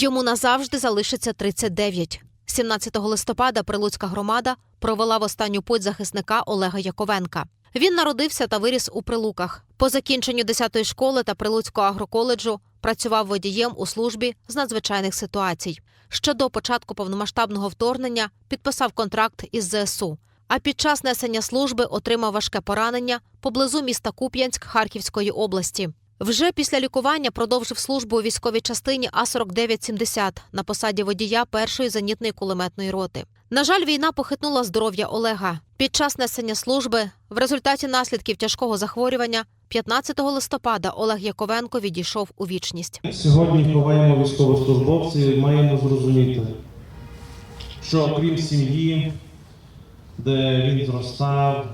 Йому назавжди залишиться 39. 17 листопада Прилуцька громада провела в останню путь захисника Олега Яковенка. Він народився та виріс у Прилуках. По закінченню 10-ї школи та Прилуцького агроколеджу працював водієм у службі з надзвичайних ситуацій. Ще до початку повномасштабного вторгнення підписав контракт із ЗСУ. А під час несення служби отримав важке поранення поблизу міста Куп'янськ Харківської області. Вже після лікування продовжив службу у військовій частині А-4970 на посаді водія першої зенітної кулеметної роти. На жаль, війна похитнула здоров'я Олега. Під час несення служби в результаті наслідків тяжкого захворювання 15 листопада Олег Яковенко відійшов у вічність. Сьогодні ховаємо військовослужбовців, маємо зрозуміти, що крім сім'ї, де він зростав,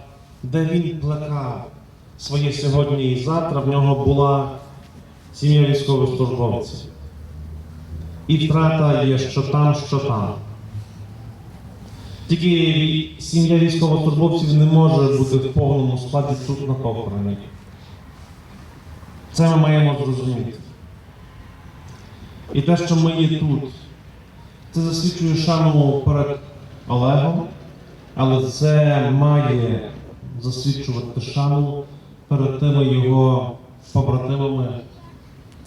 де він плекав своє сьогодні і завтра, в нього була сім'я військовослужбовців. І втрата є що там, що там. Тільки сім'я військовослужбовців не може бути в повному складі тут на похороні. Це ми маємо зрозуміти. І те, що ми є тут, це засвідчує шану перед Олегом, але це має засвідчувати шану перед тими його побратимами,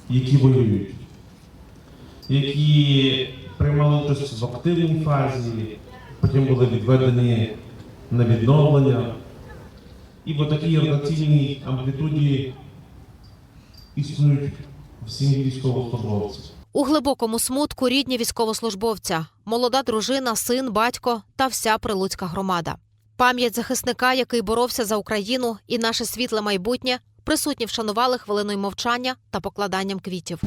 які воюють, які приймали участь в активній фазі, потім були відведені на відновлення. І в такій ротаційній амплітуді існують всі військовослужбовці. У глибокому смутку рідні військовослужбовця, молода дружина, син, батько та вся прилуцька громада. Пам'ять захисника, який боровся за Україну і наше світле майбутнє, присутні вшанували хвилиною мовчання та покладанням квітів.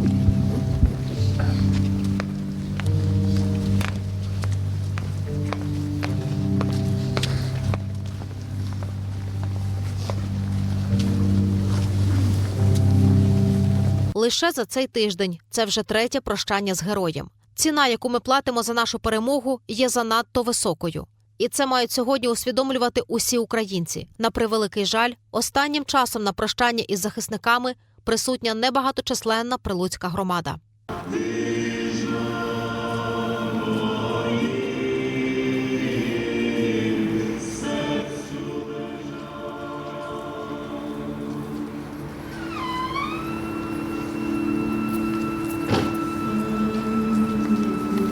Лише за цей тиждень це вже третє прощання з героєм. Ціна, яку ми платимо за нашу перемогу, є занадто високою. І це мають сьогодні усвідомлювати усі українці. На превеликий жаль, останнім часом на прощання із захисниками присутня небагаточисленна прилуцька громада.